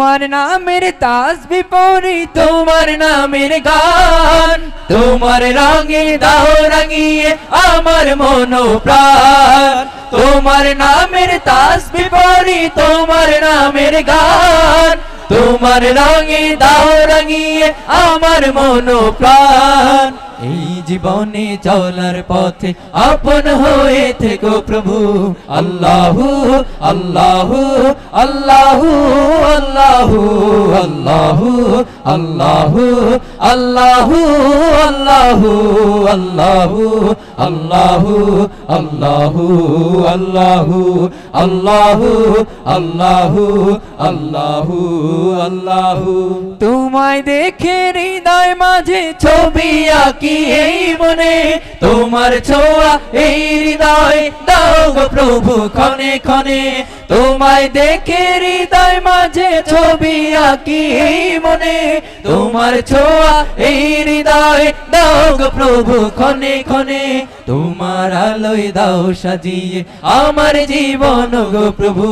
তোমার নামের তাসবি পড়ি তোমার নামের গান, তোমার রঙে দাও রঙিয়ে আমার মন প্রাণ তোমার নামের তাসবি পড়ি তোমার নামের গান, তোমার রঙে দাও রাঙিয়ে আমার মন প্রাণ এই জীবনে চলার পথে আপন হয়ে থেকো প্রভু। আল্লাহু আল্লাহু আল্লাহু আল্লাহু। আল্লাহু আল্লাহু আল্লাহু আল্লাহু আল্লাহু আল্লাহু আল্লাহু আল্লাহু আল্লাহু আল্লাহু আল্লাহু আল্লাহু তোমায় দেখে হৃদয় মাঝে ছবি আঁকি এই মনে তোমার ছোঁয়া এই হৃদয় দাও প্রভু ক্ষণে ক্ষণে তোমায় দেখে হৃদয় মাঝে ছবি আঁকি এই মনে তোমার ছোঁয়া এই হৃদয় দাও গো প্রভু ক্ষণে ক্ষণে তোমার আলোয় দাও সাজিয়ে আমার জীবন গো প্রভু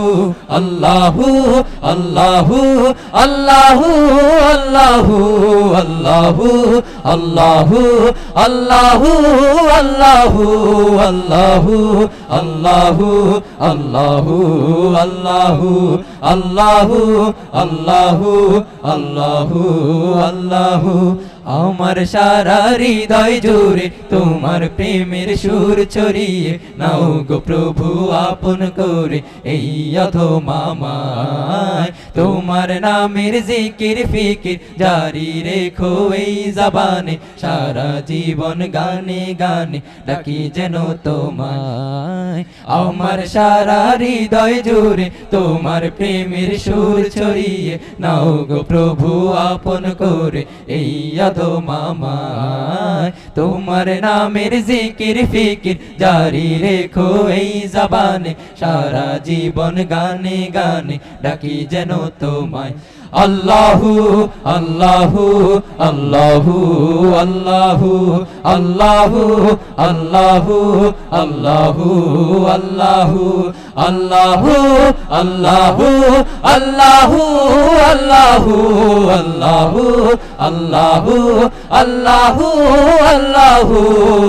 আল্লাহু আল্লাহু আল্লাহু আল্লাহু আল্লাহু আল্লাহু আল্লাহু আল্লাহু আল্লাহু আল্লাহু আল্লাহু আল্লাহু আল্লাহু আল্লাহু আল্লাহু আল্লাহু। আমার সারা হৃদয় জুড়ে তোমার প্রেমের সুর ছড়িয়ে নাও গো প্রভু, আপন করে এই মামায় তোমার নামের জিকির ফিকির জারি রেখো এই জবানে। সারা জীবন গানে গানে ডাকি যেন তোমায়। আমার সারা হৃদয় জুড়ে তোমার প্রেমের সুর ছড়িয়ে নাও গো প্রভু, আপন করে এই মামায় তোমার নামের জিকির ফিকির জারি রেখো এই জবানে। সারা জীবন গানে গানে ডাকি যেন তোমায় আল্লাহু আল্লাহু আল্লাহু আল্লাহু আল্লাহু আল্লাহু আল্লাহু আল্লাহু আল্লাহু আল্লাহু আল্লাহু আল্লাহু আল্লাহু আল্লাহু আল্লাহু আল্লাহু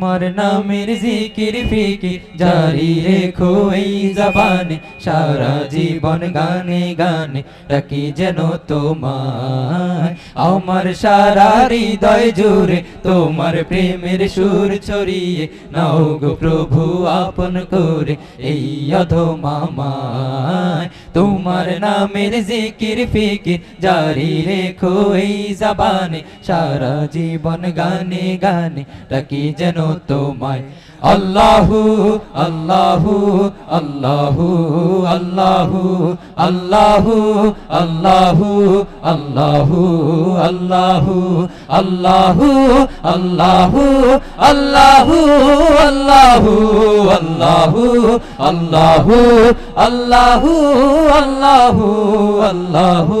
তোমার নামের জিকির ফিকির জারি রেখো এই জবানে। সারা জীবন গানে গানে ডাকি যেন তোমায়। আমার সারা হৃদয় জুড়ে তোমার প্রেমের সুর ছড়িয়ে নাও গো প্রভু, আপন করে এই মামায় তোমার নামের জিকির ফিকির জারি রেখো এই জবানে। সারা জীবন গানে গানে ডাকি যেন তোমায় আল্লাহু আল্লাহু আল্লাহু আল্লাহু আল্লাহু আল্লাহু আল্লাহু আল্লাহু আল্লাহু আল্লাহু আল্লাহু আল্লাহু আল্লাহু আল্লাহু আল্লাহু আল্লাহু আল্লাহু